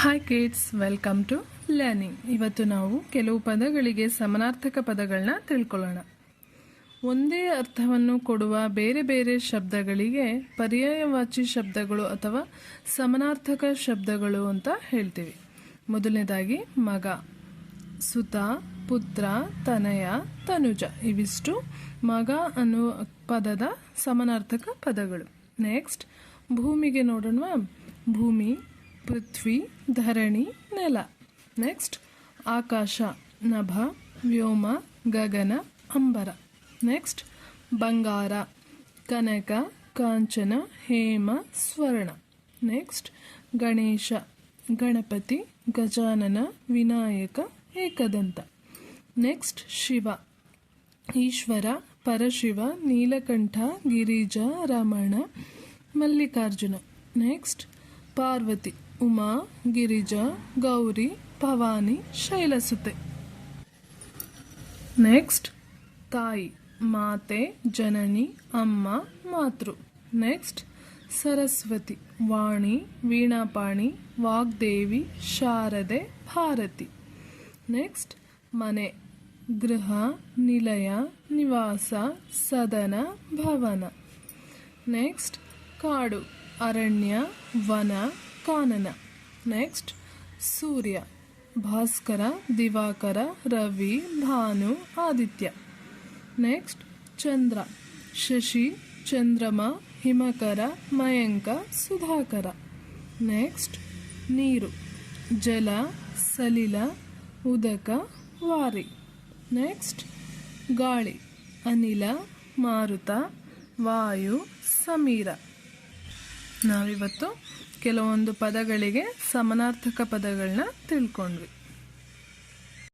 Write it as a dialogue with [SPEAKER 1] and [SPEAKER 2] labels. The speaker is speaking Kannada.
[SPEAKER 1] Hi kids welcome to learning ಇವತ್ತು ನಾವು ಕೆಲವು ಪದಗಳಿಗೆ ಸಮನಾರ್ಥಕ ಪದಗಳನ್ನ ತಿಳ್ಕೊಳ್ಳೋಣ. ಒಂದೇ ಅರ್ಥವನ್ನು ಕೊಡುವ ಬೇರೆ ಬೇರೆ ಶಬ್ದಗಳಿಗೆ ಪರ್ಯಾಯವಾಚಿ ಶಬ್ದಗಳು ಅಥವಾ ಸಮನಾರ್ಥಕ ಶಬ್ದಗಳು ಅಂತ ಹೇಳ್ತೀವಿ. ಮೊದಲನೇದಾಗಿ ಮಗ, ಸುತ, ಪುತ್ರ, ತನಯ, ತನುಜ. ಇವಿಷ್ಟು ಮಗ ಅನ್ನುವ ಪದದ ಸಮನಾರ್ಥಕ ಪದಗಳು. ನೆಕ್ಸ್ಟ್ ಭೂಮಿಗೆ ನೋಡೋಣ ಭೂಮಿ ಪೃಥ್ವಿ ಧರಣಿ, ನೆಲ. ನೆಕ್ಸ್ಟ್, ಆಕಾಶ, ನಭ, ವ್ಯೋಮ, ಗಗನ, ಅಂಬರ. ನೆಕ್ಸ್ಟ್, ಬಂಗಾರ, ಕನಕ, ಕಾಂಚನ, ಹೇಮ, ಸ್ವರ್ಣ. Next, Ganesha, Ganapati, Gajanana, Vinayaka, Ekadanta. Next, Shiva. Ishwara, Parashiva, Neelakantha, Girija, Ramana, Mallikarjuna. Next, Parvati. Uma, Girija, Gauri, Bhavani, Shailasute. Next ತಾಯಿ, ಮಾತೆ, ಜನನಿ, ಅಮ್ಮ, ಮಾತೃ. ನೆಕ್ಸ್ಟ್ ಸರಸ್ವತಿ, ವಾಣಿ, ವೀಣಾಪಾಣಿ, ವಾಗ್ದೇವಿ, ಶಾರದೆ, ಭಾರತಿ. ನೆಕ್ಸ್ಟ್ ಮನೆ, ಗೃಹ, ನಿಲಯ, ನಿವಾಸ, ಸದನ, ಭವನ. ನೆಕ್ಸ್ಟ್ ಕಾಡು, ಅರಣ್ಯ, ವನ ಕಾನನ. ನೆಕ್ಸ್ಟ್ ಸೂರ್ಯ, ಭಾಸ್ಕರ, ದಿವಾಕರ, ರವಿ, ಭಾನು, ಆದಿತ್ಯ. ನೆಕ್ಸ್ಟ್ ಚಂದ್ರ, ಶಶಿ, ಚಂದ್ರಮ, ಹಿಮಕರ, ಮಯಂಕ, ಸುಧಾಕರ. ನೆಕ್ಸ್ಟ್ ನೀರು, ಜಲ, ಸಲಿಲ, ಉದಕ, ವಾರಿ. ನೆಕ್ಸ್ಟ್ ಗಾಳಿ, ಅನಿಲ, ಮಾರುತ, ವಾಯು, ಸಮೀರ. ನಾವಿವತ್ತು ಕೆಲವೊಂದು ಪದಗಳಿಗೆ ಸಮನಾರ್ಥಕ ಪದಗಳನ್ನ ತಿಳ್ಕೊಂಡ್ವಿ.